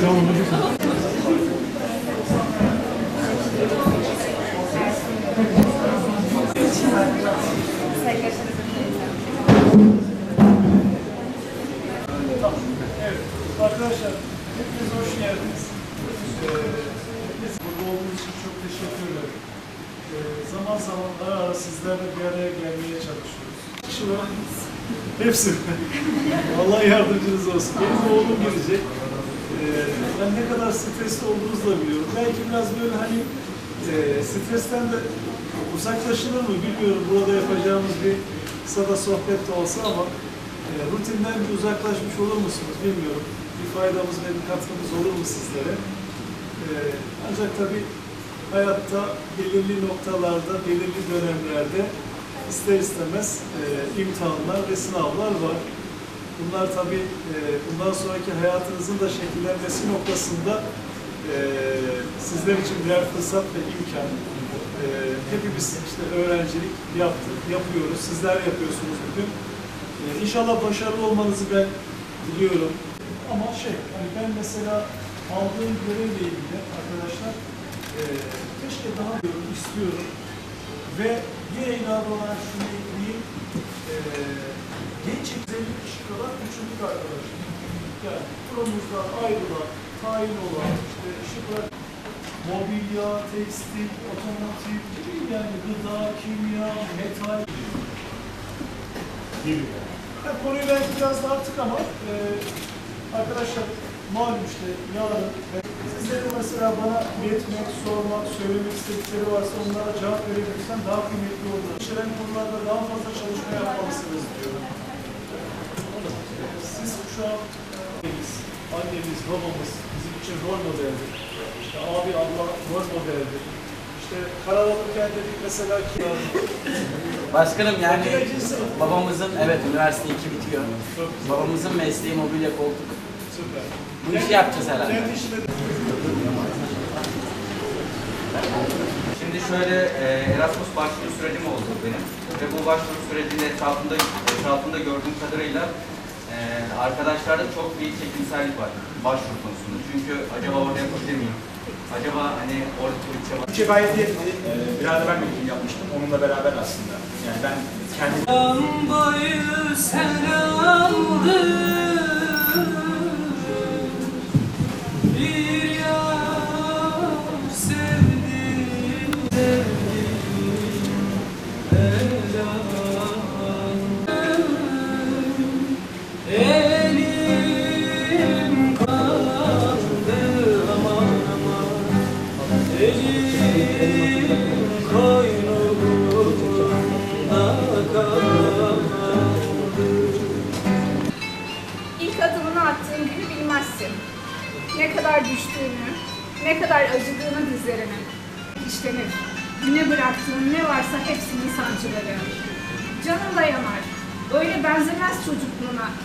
Şu an Evet, arkadaşlar hepiniz hoş geldiniz. Ee, hepiniz burada olduğunuz için çok teşekkür ederim. Ee, zaman zaman ara sizlerle bir araya gelmeye çalışıyoruz. Kişi. Hepsi. Allah yardımcınız olsun. Benim oğlum gelecek. Ee, ben ne kadar stresli olduğunuzu da biliyorum. Belki biraz böyle hani e, stresten de uzaklaşılır mı bilmiyorum. Burada yapacağımız bir kısa sohbet de olsa ama e, rutinden bir uzaklaşmış olur musunuz bilmiyorum. Bir faydamız ve bir katkımız olur mu sizlere? E, ancak tabii hayatta belirli noktalarda, belirli dönemlerde ister istemez e, imtihanlar ve sınavlar var. Bunlar tabii e, bundan sonraki hayatınızın da şekillenmesi noktasında e, sizler için birer fırsat ve imkan. E, hepimiz işte öğrencilik yaptık, yapıyoruz. Sizler yapıyorsunuz bugün. E, inşallah başarılı olmanızı ben diliyorum. Ama şey, hani ben mesela aldığım görevle ilgili arkadaşlar e, keşke daha diyorum, istiyorum. Ve yine ilave olarak şunu ekleyeyim. E, genç 50 kişi kadar küçüldük arkadaşlar. Yani kurumumuzdan ayrılan, tayin olan, işte işi bırak, mobilya, tekstil, otomotiv, bileyim yani gıda, kimya, metal gibi. Yani konuyu belki biraz dağıttık ama e, arkadaşlar malum işte yarın sizlerin mesela bana iletmek, sormak, söylemek istedikleri varsa onlara cevap verebilirsem daha kıymetli olur. İşlenen konularda daha fazla çalışma yapmalısınız diyorum. Siz şu an annemiz, annemiz, babamız bizim için rol modeldir. İşte abi, abla rol modeldir. İşte karar alırken dedik mesela ki Başkanım yani babamızın evet üniversite 2 bitiyor. Babamızın mesleği mobilya koltuk. süper. Bu işi yapacağız herhalde. Kendi işine Şimdi şöyle e, Erasmus başvuru sürecim oldu benim ve bu başvuru sürecinin etrafında etrafında gördüğüm kadarıyla e, arkadaşlarda çok bir çekimsellik var başvuru konusunda. Çünkü acaba orada yapabilir miyim? Acaba hani orada Türkçe var. Türkçe gayet iyi. Ee, biraz da ben bir film yapmıştım. Onunla beraber aslında. Yani ben kendim boyu sen aldın İlk adımını attığın günü bilmezsin. Ne kadar düştüğünü, ne kadar acıdığını dizlerinin. İşlenir. Güne bıraktığın ne varsa hepsinin sancıları. Canın da yanar. Öyle benzemez çocukluğuna.